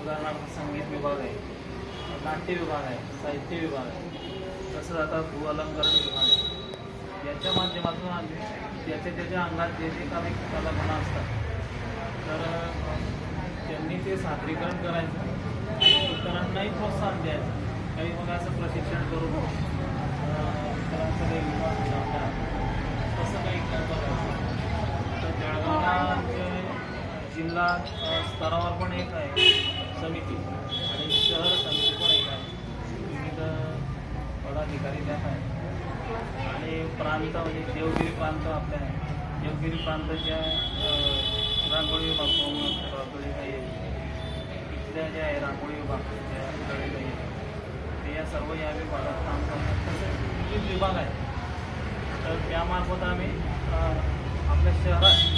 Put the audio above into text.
उदाहरणार्थ संगीत विभाग आहे नाट्य विभाग आहे साहित्य विभाग आहे तसंच आता भू अलंकरण विभाग आहे. याच्या माध्यमातून आम्ही त्याच्या त्याच्या अंगात जे जे काही कलागुण असतात तर त्यांनी ते सादरीकरण करायचं इतरांनाही प्रोत्साहन द्यायचं. काही मग असं प्रशिक्षण करून विभाग तसं काही करायचं तर जळगावला जिल्हा स्तरावर पण एक आहे समिती आणि शहर समिती पण एक आहे विविध पदाधिकारी त्या आहेत आणि प्रांत म्हणजे देवगिरी प्रांत आपल्या आहे. देवगिरी प्रांताच्या अ, रांगोळी विभाग रांगोळी काही इथल्या ज्या आहे रांगोळी विभाग त्या ते या सर्व या विभागात काम करतात तसेच विविध विभाग आहेत. तर त्यामार्फत आम्ही आपल्या शहरात